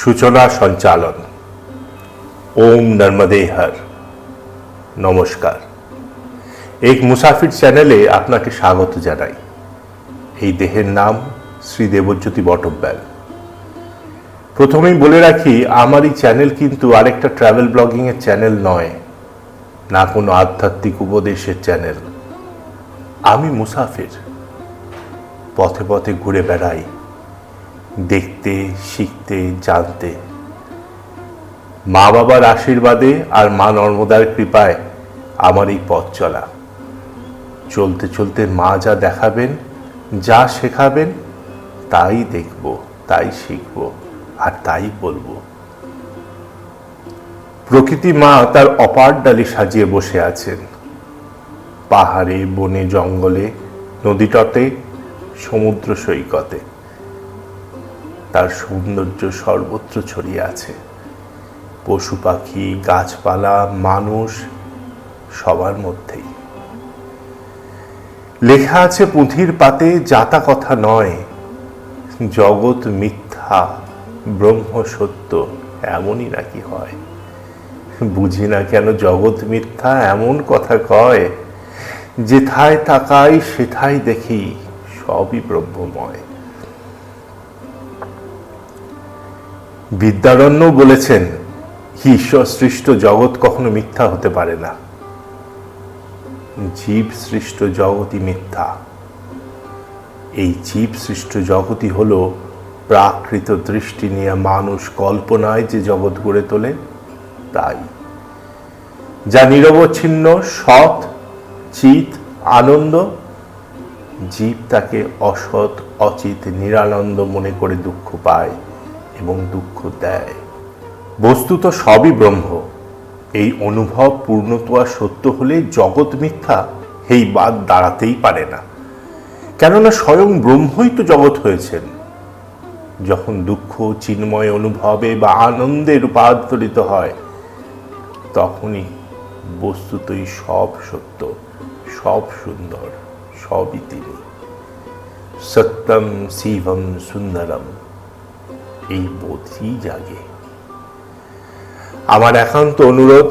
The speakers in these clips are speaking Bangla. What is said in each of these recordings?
সূচনা সঞ্চালন। ওম নর্মদে হর। নমস্কার। এক মুসাফির চ্যানেলে আপনাকে স্বাগত জানাই। এই দেহের নাম শ্রী দেবজ্যোতি বটব্যাল। প্রথমেই বলে রাখি, আমার এই চ্যানেল কিন্তু আরেকটা ট্রাভেল ব্লগিংয়ের চ্যানেল নয়, না কোনো আধ্যাত্মিক উপদেশের চ্যানেল। আমি মুসাফির। পথে পথে ঘুরে বেড়াই। দেখতে, শিখতে, জানতে। মা বাবার আশীর্বাদে আর মা নর্মদার কৃপায় আমার এই পথ চলা। চলতে চলতে মা যা দেখাবেন, যা শেখাবেন, তাই দেখব, তাই শিখব, আর তাই বলব। প্রকৃতি মা তার অপার ডালি সাজিয়ে বসে আছেন। পাহাড়ে, বনে, জঙ্গলে, নদীতটে, সমুদ্র সৈকতে। তার সৌন্দর্য সর্বত্র ছড়িয়ে আছে। পশু পাখি, গাছপালা, মানুষ, সবার মধ্যেই। লেখা আছে পুঁথির পাতে যাতা কথা নয়। জগৎ মিথ্যা, ব্রহ্ম সত্য, এমনই নাকি হয়? বুঝি না কেন জগৎ মিথ্যা এমন কথা কয়, যেথায় তাকাই, সেথায় দেখি, সবই ব্রহ্মময়। বিদ্যারণ্য বলেছেন ঈশ্বর সৃষ্ট জগৎ কখনো মিথ্যা হতে পারে না। জীব সৃষ্ট জগৎই মিথ্যা। এই জীব সৃষ্ট জগৎই হল প্রাকৃত দৃষ্টি নিয়ে মানুষ কল্পনায় যে জগৎ গড়ে তোলে, তাই। যা নিরবচ্ছিন্ন, সৎ, চিত, আনন্দ, জীব তাকে অসৎ, অচিত, নিরানন্দ মনে করে দুঃখ পায়। এবং দুঃখ দেয়। বস্তুত সবই ব্রহ্ম। এই অনুভব পূর্ণতোয়া সত্য হলে জগৎ মিথ্যা এই বাদ দাঁড়াতেই পারে না। কেননা স্বয়ং ব্রহ্মই তো জগৎ হয়েছেন। যখন দুঃখ, চিন্ময় অনুভবে বা আনন্দে রূপান্তরিত হয়, তখনই বস্তুতই সব সত্য, সব সুন্দর, সবই তিনি। সত্যম শিবম সুন্দরম। এই বোধই জাগে। আমার একান্ত অনুরোধ,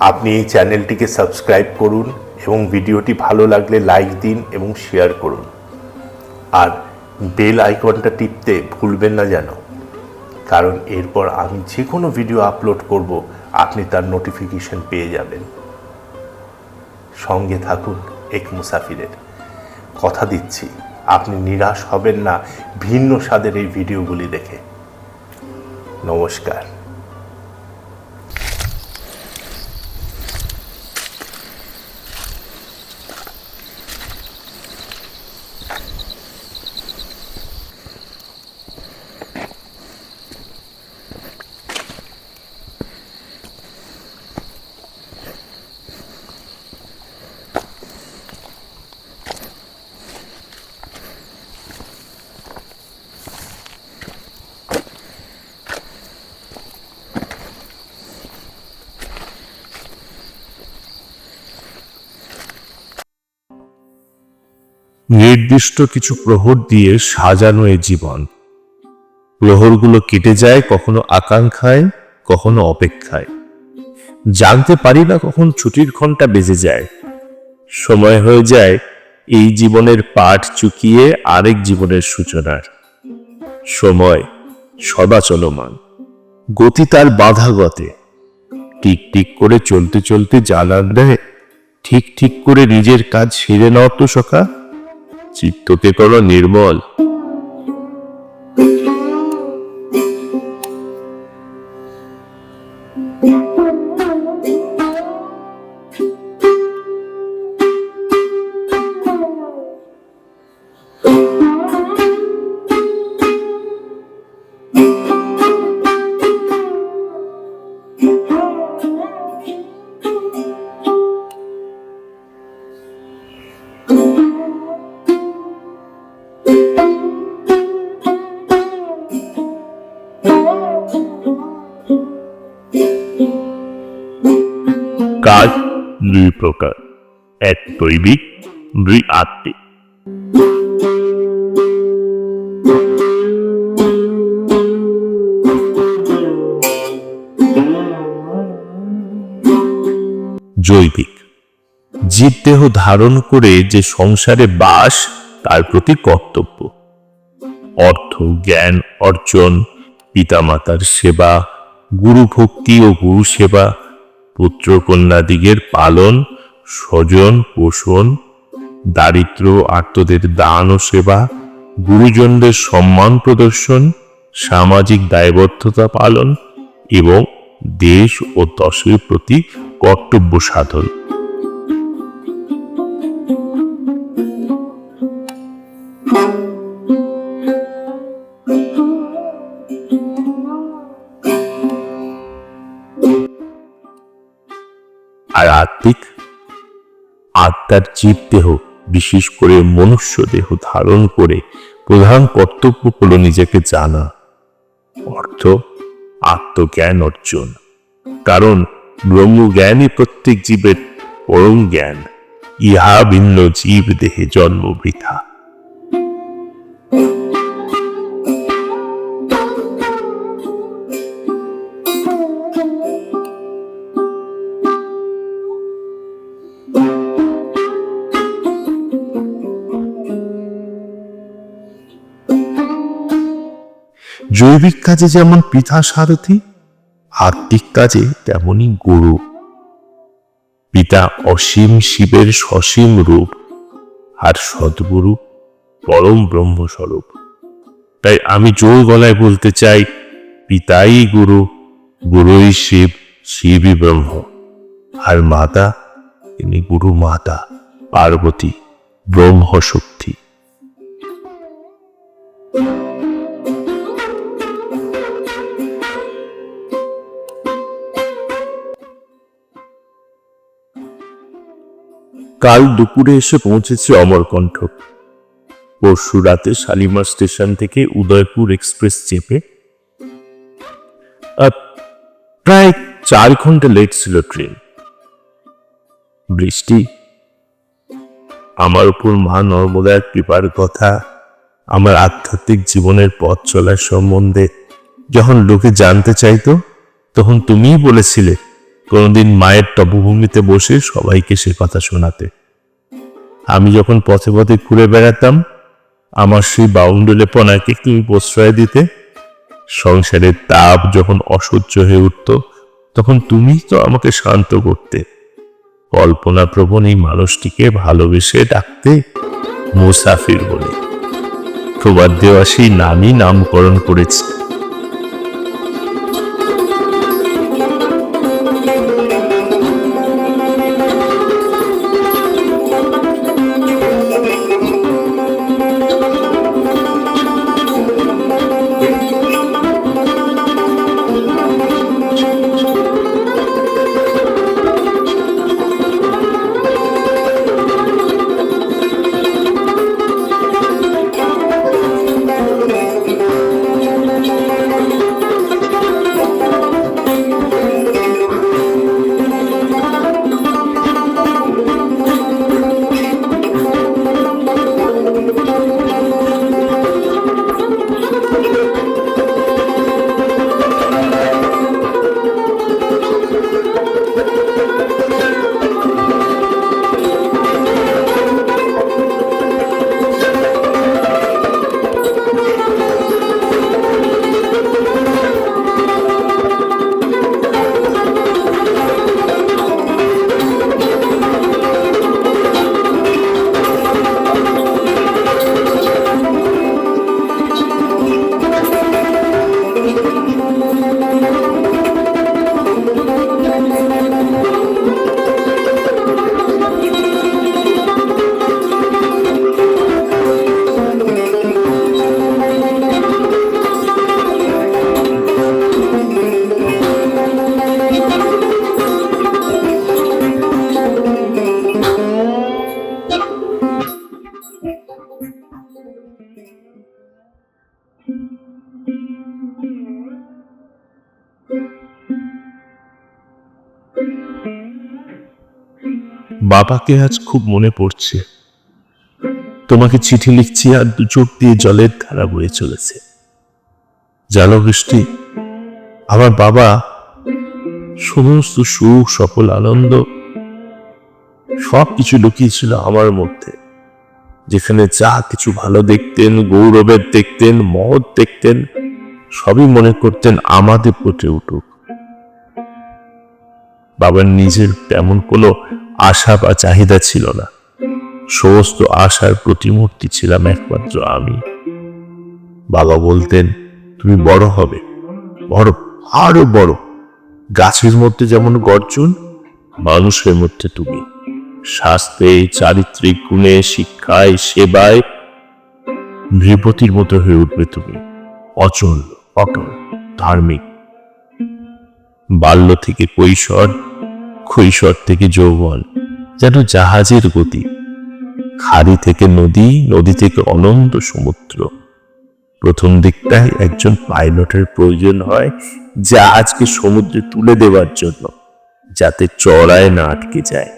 আপনি এই চ্যানেলটিকে সাবস্ক্রাইব করুন এবং ভিডিওটি ভালো লাগলে লাইক দিন এবং শেয়ার করুন। আর বেল আইকনটা টিপতে ভুলবেন না যেন। কারণ এরপর আমি যে কোনো ভিডিও আপলোড করব, আপনি তার নোটিফিকেশন পেয়ে যাবেন। সঙ্গে থাকুন এক মুসাফিরের। কথা দিচ্ছি, আপনি নিরাশ হবেন না ভিন্ন স্বাদের এই ভিডিওগুলি দেখে। নমস্কার। নির্দিষ্ট কিছু প্রহর দিয়ে সাজানো এ জীবন। প্রহরগুলো কেটে যায়, কখনো আকাঙ্ক্ষায়, কখনো অপেক্ষায়। জানতে পারি না কখন ছুটির ঘণ্টা বেজে যায়। সময় হয়ে যায়, এই জীবনের পাঠ চুকিয়ে আরেক জীবনের সূচনার। সময় সদা চলমান। গতি তার বাধা গতে। টিক টিক করে চলতে চলতে জানান দেয়। ঠিক ঠিক করে নিজের কাজ সেরে নাও তো সখা। চিত্তকে করো নির্মল। কাজ দুই প্রকার। এক দৈবিক দুই আত্মিক। জৈবিক। জীবদেহ ধারণ করে যে সংসারে বাস, তার প্রতি কর্তব্য। অর্থ, জ্ঞান, অর্জন, পিতামাতার সেবা গুরু ভক্তি ও গুরু সেবা পুত্র কন্যাদিগের পালন, স্বজন, পোষণ, দারিদ্র, আত্মদের দান ও সেবা, গুরুজনদের সম্মান প্রদর্শন, সামাজিক দায়বদ্ধতা পালন এবং দেশ ও দশের প্রতি কর্তব্য সাধন। আত্মার জীব দেহ, বিশেষ করে মনুষ্য দেহ ধারণ করে প্রধান কর্তব্য হল নিজেকে জানা। অর্থ, আত্মজ্ঞান অর্জন। কারণ ব্রহ্মজ্ঞানই প্রত্যেক জীবের পরম জ্ঞান। ইহা ভিন্ন জীব দেহে জন্ম বৃথা। জৈবিক কাজে যেমন পিতা সারথি, আত্মিক কাজে তেমনি গুরু। পিতা অসীম শিবের সসীম রূপ, আর সদ্গুরু পরম ব্রহ্মস্বরূপ। তাই আমি জোর গলায় বলতে চাই, পিতাই গুরু, গুরুই শিব, শিবই ব্রহ্ম। আর মাতা, তিনি গুরু মাতা, পার্বতী ব্রহ্ম কাল দুপুরে এসে পৌঁছেছে অমরকণ্ঠ। পরশু রাতে শালিমার স্টেশন থেকে উদয়পুর এক্সপ্রেস চেপে প্রায় চার ঘণ্টা লেট ছিল ট্রেন। বৃষ্টি, আমার উপর মা নর্মদার কৃপার কথা, আমার আধ্যাত্মিক জীবনের পথ চলার সম্বন্ধে যখন লোকে জানতে চাইতো, তখন তুমিই বলেছিলে কোনোদিন মায়ের তপভূমিতে বসে সবাইকে সে কথা শোনাতে। আমি যখন পথে পথে ঘুরে বেড়াতাম, আমার সেই বাউন্ডুলে পনাকে তুমি প্রশ্রয় দিতে, সংসারের তাপ যখন অসহ্য হয়ে উঠত, তখন তুমিই তো আমাকে শান্ত করতে। কল্পনা প্রবণ এই মানুষটিকে ভালোবেসে ডাকতে মুসাফির বলে। প্রবাদ দেওয়া সেই নামই নামকরণ করেছে। বাবাকে আজ খুব মনে পড়ছে। তোমাকে চিঠি লিখছি আর চোখ দিয়ে জলের ধারা বয়ে চলেছে। জানো বৃষ্টি, আমার বাবা সমস্ত সুখ সকল আনন্দ সব কিছু লুকিয়ে ছিল আমার মধ্যে। যেখানে যা কিছু ভালো দেখতেন, গৌরবের দেখতেন মহৎ দেখতেন, সবই মনে করতেন আমাদের ফুটে উঠুক। বাবার নিজের তেমন কোনো আশা বা চাহিদা ছিল না। সমস্ত আশার প্রতিমূর্তি ছিলাম একমাত্র আমি। বাবা বলতেন, তুমি বড় হবে, বড়, আরও বড়। গাছের মধ্যে যেমন গর্জন, মানুষের মধ্যে তুমি। স্বাস্থ্যে, চারিত্রিক গুণে, শিক্ষায়, সেবায় নৃপতির মতো হয়ে উঠবে তুমি। অচল, অটল, ধার্মিক। বাল্য থেকে কৈশোর কৈশোর থেকে যৌবন। যেন জাহাজের গতি। খাড়ি থেকে নদী নদী থেকে অনন্ত সমুদ্র। প্রথম দিকটায় একজন পাইলটের প্রয়োজন হয় জাহাজকে সমুদ্রে তুলে দেওয়ার জন্য, যাতে চড়ায় না আটকে যায়।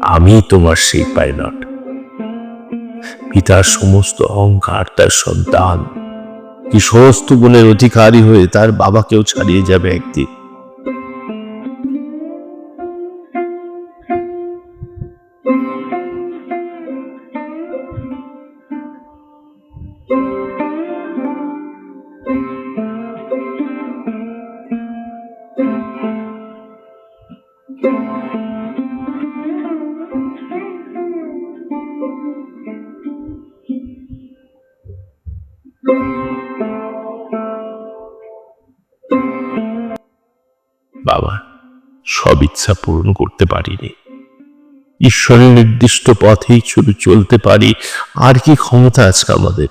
আমি তোমার সেই পাইলট। পিতার সমস্ত অহংকার, তার সন্তান। কি সমস্ত গুণের অধিকারী হয়ে তার বাবাকেও ছাড়িয়ে যাবে একদিন। বাবা, সব ইচ্ছা পূরণ করতে পারিনি। ঈশ্বরের নির্দিষ্ট পথেই শুধু চলতে পারি, আর কি ক্ষমতা আছে আমাদের?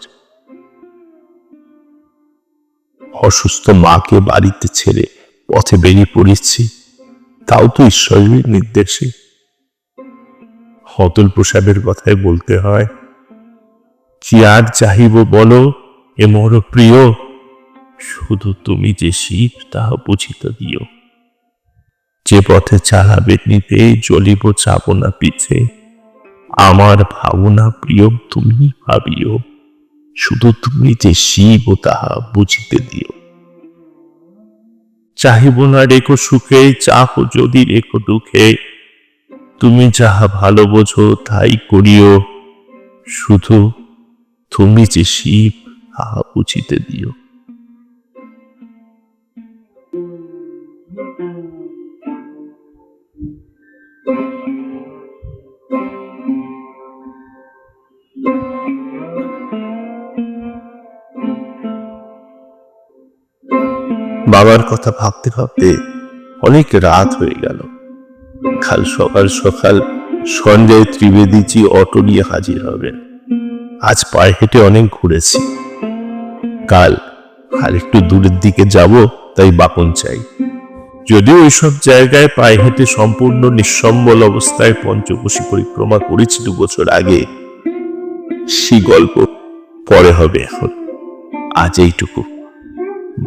অসুস্থ মাকে বাড়িতে ছেড়ে পথে বেরিয়ে পড়েছি, তাও তো ঈশ্বরের নির্দেশে। হতল প্রসাদের কথায় বলতে হয়, কি আর চাহিব বলো, এ মর প্রিয়, শুধু তুমি যে শিব, তাহা বুঝিতে দিও। যে পথে চালাবে নিতে জ্বলিব চাব না পিছে। আমার ভাবনা প্রিয়, তুমি ভাবিও। শুধু তুমি যে শিব, তাহা বুঝিতে দিও। চাহিব না রেখো সুখে, চাহ যদি রেখো দুঃখে। তুমি যাহা ভালো বোঝো, তাই করিও। শুধু তুমি যে শিব, তাহা বুঝিতে দিও। বাবার কথা ভাবতে ভাবতে অনেক রাত হয়ে গেল। কাল সকাল সকাল সঞ্জয় ত্রিবেদীজি অটো নিয়ে হাজির হবেন। আজ পায়ে হেঁটে অনেক ঘুরেছি। কাল আর একটু দূরের দিকে যাব, তাই বাপন চাই। যদিও এইসব জায়গায় পায়ে হেঁটে সম্পূর্ণ নিঃসম্বল অবস্থায় পঞ্চকোশী পরিক্রমা করেছি দু বছর আগে সেই গল্প পরে হবে এখন। আজ এইটুকু।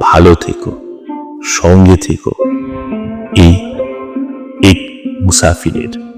ভালো থেকো। সঙ্গে থেকো। এই মুসাফিরের